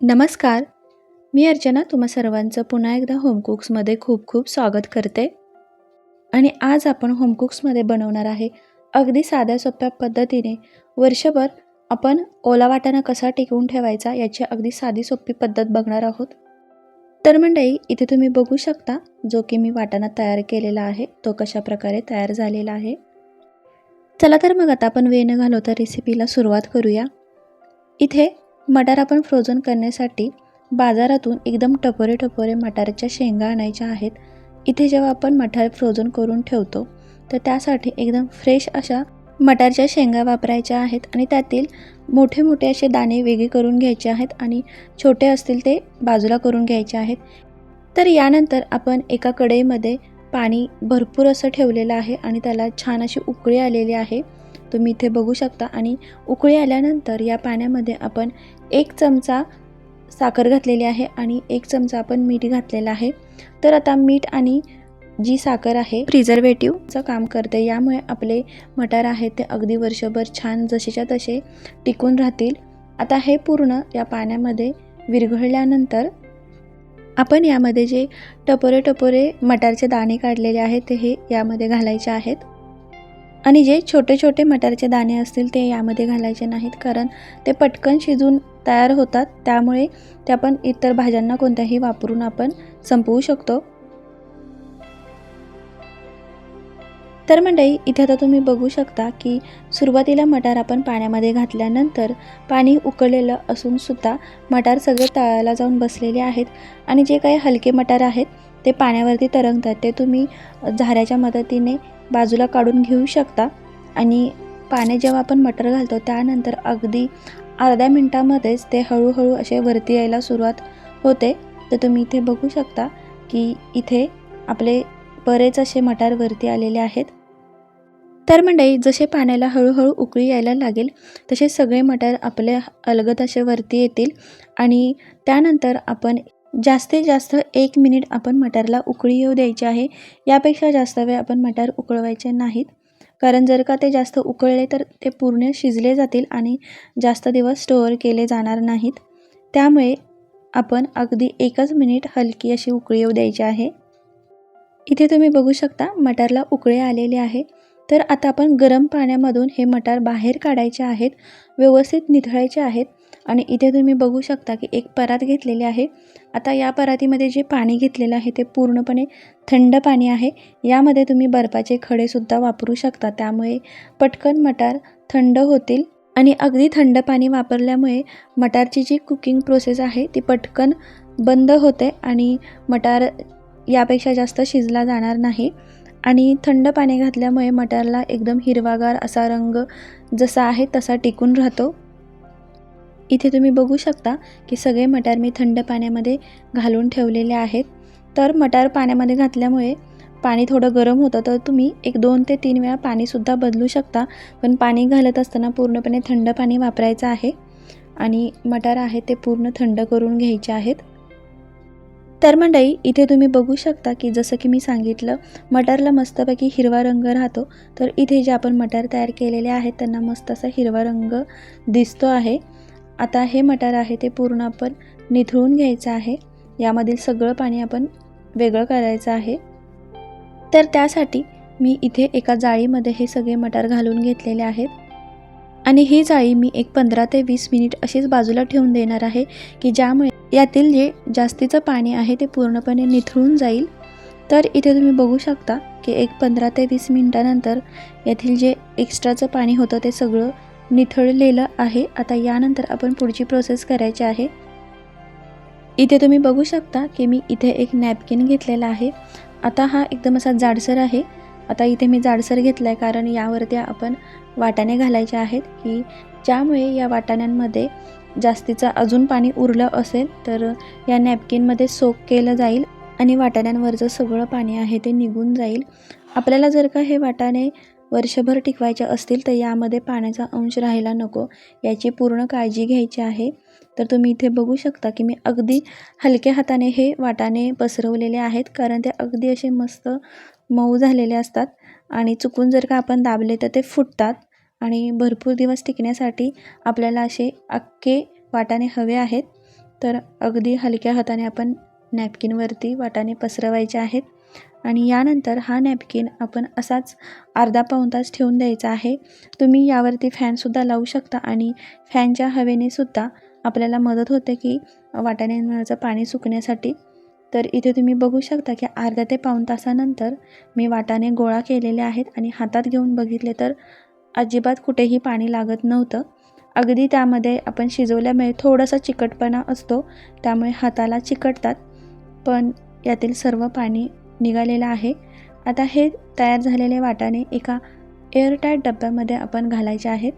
नमस्कार. मी अर्चना तुम्हा सर्वांचं पुन्हा एकदा होमकुक्समध्ये खूप खूप स्वागत करते. आणि आज आपण होमकुक्समध्ये बनवणार आहे अगदी साध्या सोप्या पद्धतीने. वर्षभर आपण ओला वाटाणा कसा टिकवून ठेवायचा याची अगदी साधी सोपी पद्धत बघणार आहोत. तर मंडळी इथे तुम्ही बघू शकता जो की मी वाटाणा तयार केलेला आहे तो कशा प्रकारे तयार झालेला आहे. चला तर मग आता आपण वेळ न घालवता रेसिपीला सुरुवात करूया. इथे मटार आपण फ्रोझन करण्यासाठी बाजारातून एकदम टपोरे टपोरे मटारच्या शेंगा आणायच्या आहेत. इथे जेव्हा आपण मटार फ्रोझन करून ठेवतो तर त्यासाठी एकदम फ्रेश अशा मटारच्या शेंगा वापरायच्या आहेत आणि त्यातील मोठे मोठे असे दाणे वेगळे करून घ्यायचे आहेत आणि छोटे असतील ते बाजूला करून घ्यायचे आहेत. तर यानंतर आपण एका कढईमध्ये पाणी भरपूर असं ठेवलेलं आहे आणि त्याला छान अशी उकळी आलेली आहे. तुम्ही इथे बघू शकता. आणि उकळी आल्यानंतर या पाण्यामध्ये आपण एक चमचा साखर घातलेली आहे आणि एक चमचा आपण मीठ घातलेलं आहे. तर आता मीठ आणि जी साखर आहे प्रिझर्वेटिव्हचं काम करते. यामुळे आपले मटार आहेत ते अगदी वर्षभर छान जसेच्या तसे टिकून राहतील. आता हे पूर्ण या पाण्यामध्ये विरघळल्यानंतर आपण यामध्ये जे टपोरे टपोरे मटारचे दाणे काढलेले आहेत ते हे यामध्ये घालायचे आहेत. आणि जे छोटे छोटे मटारचे दाणे असतील ते यामध्ये घालायचे नाहीत कारण ते पटकन शिजून तयार होतात. त्यामुळे ते आपण इतर भाज्यांना कोणत्याही वापरून आपण संपवू शकतो. तर मंडळी इथे आता तुम्ही बघू शकता की सुरुवातीला मटार आपण पाण्यामध्ये घातल्यानंतर पाणी उकळलेलं असूनसुद्धा मटार सगळे तळाला जाऊन बसलेले आहेत आणि जे काही हलके मटार आहेत ते पाण्यावरती तरंगतात. ते तुम्ही झाऱ्याच्या मदतीने बाजूला काढून घेऊ शकता आणि पाण्यात जेव्हा आपण मटर घालतो त्यानंतर अगदी अर्ध्या मिनटामध्येच ते हळूहळू असे वरती यायला सुरुवात होते. तर तुम्ही इथे बघू शकता की इथे आपले बरेच असे मटार वरती आलेले आहेत. तर मंडळी जसे पाण्याला हळूहळू उकळी यायला लागेल तसे सगळे मटार आपल्या अलगद असे वरती येतील आणि त्यानंतर आपण जास्तीत जास्त एक मिनिट आपण मटारला उकळी येऊ द्यायची आहे. यापेक्षा जास्त वेळ आपण मटार उकळवायचे नाहीत. कारण जर का ते जास्त उकळले तर ते पूर्ण शिजले जातील आणि जास्त दिवस स्टोअर केले जाणार नाहीत. त्यामुळे आपण अगदी एकच मिनिट हलकी अशी उकळी येऊ द्यायची आहे. इथे तुम्ही बघू शकता मटारला उकळे आलेले आहे. तर आता आपण गरम पाण्यामधून हे मटार बाहेर काढायचे आहेत व्यवस्थित निथळायचे आहेत आणि इथे तुम्ही बघू शकता की एक परात घेतलेली आहे. आता या परातीमध्ये जे पाणी घेतलेलं आहे ते पूर्णपणे थंड पाणी आहे. यामध्ये तुम्ही बर्फाचे खडेसुद्धा वापरू शकता. त्यामुळे पटकन मटार थंड होतील आणि अगदी थंड पाणी वापरल्यामुळे मटारची जी कुकिंग प्रोसेस आहे ती पटकन बंद होते आणि मटार यापेक्षा जास्त शिजला जाणार नाही. आणि थंड पाणी घातल्यामुळे मटारला एकदम हिरवागार असा रंग जसा आहे तसा टिकून राहतो. इथे तुम्ही बघू शकता की सगळे मटार मी थंड पाण्यामध्ये घालून ठेवलेले आहेत. तर मटार पाण्यामध्ये घातल्यामुळे पाणी थोडं गरम होतं तर तुम्ही एक दोन ते तीन वेळा पाणीसुद्धा बदलू शकता. पण पाणी घालत असताना पूर्णपणे थंड पाणी वापरायचं आहे. आणि मटार आहे ते पूर्ण थंड करून घ्यायचे आहेत. तर मंडळी इथे तुम्ही बघू शकता की जसं की मी सांगितलं मटारला मस्तपैकी हिरवा रंग राहतो. तर इथे जे आपण मटार तयार केलेले आहेत त्यांना मस्त असा हिरवा रंग दिसतो आहे. आता हे मटार आहे ते पूर्ण आपण निथळून घ्यायचं आहे. यामधील सगळं पाणी आपण वेगळं करायचं आहे. तर त्यासाठी मी इथे एका जाळीमध्ये हे सगळे मटार घालून घेतलेले आहेत. आणि ही जाळी मी एक पंधरा ते वीस मिनिट अशीच बाजूला ठेवून देणार आहे की ज्यामुळे यातील जे जास्तीचं पाणी आहे ते पूर्णपणे निथळून जाईल. तर इथे तुम्ही बघू शकता की एक पंधरा ते वीस मिनटानंतर यातील जे एक्स्ट्राचं पाणी होतं ते सगळं निथळलेलं आहे. आता यानंतर आपण पुढची प्रोसेस करायची आहे. इथे तुम्ही बघू शकता की मी इथे एक नॅपकिन घेतलेला आहे. आता हा एकदम असा जाडसर आहे. आता इथे मी जाडसर घेतला आहे कारण यावरती आपण वाटाणे घालायचे आहेत की ज्यामुळे या वाटाण्यांमध्ये जास्तीचं अजून पाणी उरलं असेल तर या नॅपकिनमध्ये सोक केलं जाईल आणि वाटाण्यांवरचं सगळं पाणी आहे ते निघून जाईल. आपल्याला जर का हे वाटाणे वर्षभर टिकवायचे असतील तर यामध्ये पाण्याचा अंश राहायला नको. याची पूर्ण काळजी घ्यायची आहे. तर तुम्ही इथे बघू शकता की मी अगदी हलक्या हाताने हे वाटाणे पसरवलेले आहेत कारण ते अगदी असे मस्त मऊ झालेले असतात. आणि चुकून जर का आपण दाबले तर ते फुटतात. आणि भरपूर दिवस टिकण्यासाठी आपल्याला असे अख्खे वाटाणे हवे आहेत. तर अगदी हलक्या हाताने आपण नॅपकिनवरती वाटाणे पसरवायचे आहेत. आणि यानंतर हा नॅपकिन आपण असाच अर्धा पाऊण तास ठेवून द्यायचा आहे. तुम्ही यावरती फॅनसुद्धा लावू शकता आणि फॅनच्या हवेनेसुद्धा आपल्याला मदत होते की वाटाण्यांवरचं पाणी सुकण्यासाठी. तर इथे तुम्ही बघू शकता की अर्ध्या ते पाऊण तासानंतर मी वाटाणे गोळा केलेले आहेत आणि हातात घेऊन बघितले तर अजिबात कुठेही पाणी लागत नव्हतं. अगदी त्यामध्ये आपण शिजवल्यामुळे म्हणजे थोडासा चिकटपणा असतो त्यामुळे हाताला चिकटतात. पण यातील सर्व पाणी निघालेलं आहे. आता हे तयार झालेले वाटाणे एका एअरटाईट डब्यामध्ये आपण घालायचे आहेत.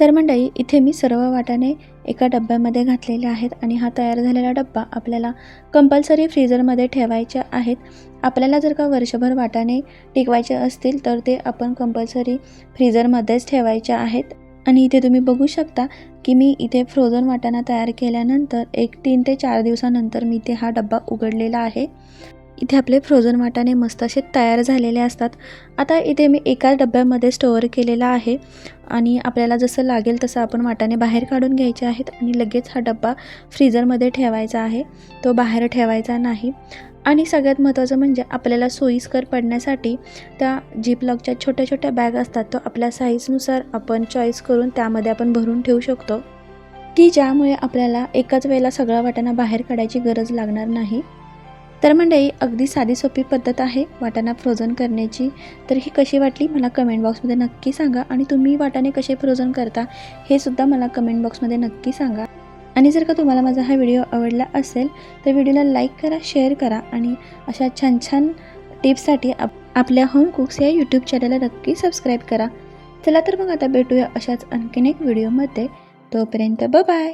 तर मंडळी इथे मी सर्व वाटाणे एका डब्यामध्ये घातलेले आहेत आणि हा तयार झालेला डब्बा आपल्याला कंपल्सरी फ्रीझरमध्ये ठेवायचे आहेत. आपल्याला जर का वर्षभर वाटाणे टिकवायचे असतील तर ते आपण कंपल्सरी फ्रीझरमध्येच ठेवायचे आहेत. आणि इथे तुम्ही बघू शकता की मी इथे फ्रोझन वाटाणा तयार केल्यानंतर एक तीन ते चार दिवसानंतर मी इथे हा डब्बा उघडलेला आहे. इथे आपले फ्रोझन वाटाणे मस्त असे तयार झालेले असतात. आता इथे मी एका डब्यामध्ये स्टोअर केलेला आहे. आणि आपल्याला जसं लागेल तसं आपण वाटाणे बाहेर काढून घ्यायचे आहेत. आणि लगेच हा डब्बा फ्रीजरमध्ये ठेवायचा आहे. तो बाहेर ठेवायचा नाही. आणि सगळ्यात महत्त्वाचं म्हणजे आपल्याला सोयीस्कर पडण्यासाठी त्या जीपलॉकच्या छोट्या छोट्या बॅग असतात. तो आपल्या साईजनुसार आपण चॉईस करून त्यामध्ये आपण भरून ठेवू शकतो. की ज्यामुळे आपल्याला एकाच वेळेला सगळा वाटाणा बाहेर काढायची गरज लागणार नाही. तर मंडळी अगदी साधी सोपी पद्धत आहे वाटाणा फ्रोझन करण्याची. तर ही कशी वाटली मला कमेंट बॉक्समध्ये नक्की सांगा आणि तुम्ही वाटाणे कसे फ्रोझन करता हे सुद्धा मला कमेंट बॉक्समध्ये नक्की सांगा. आणि जर का तुम्हाला माझा हा व्हिडिओ आवडला असेल तर व्हिडिओला लाईक करा शेअर करा आणि अशा छान छान टिप्ससाठी आप आपल्या होम कुक्स या यूट्यूब चॅनलला नक्की सबस्क्राईब करा. चला तर मग आता भेटूया अशाच आणखीन एक व्हिडिओमध्ये तोपर्यंत ब बाय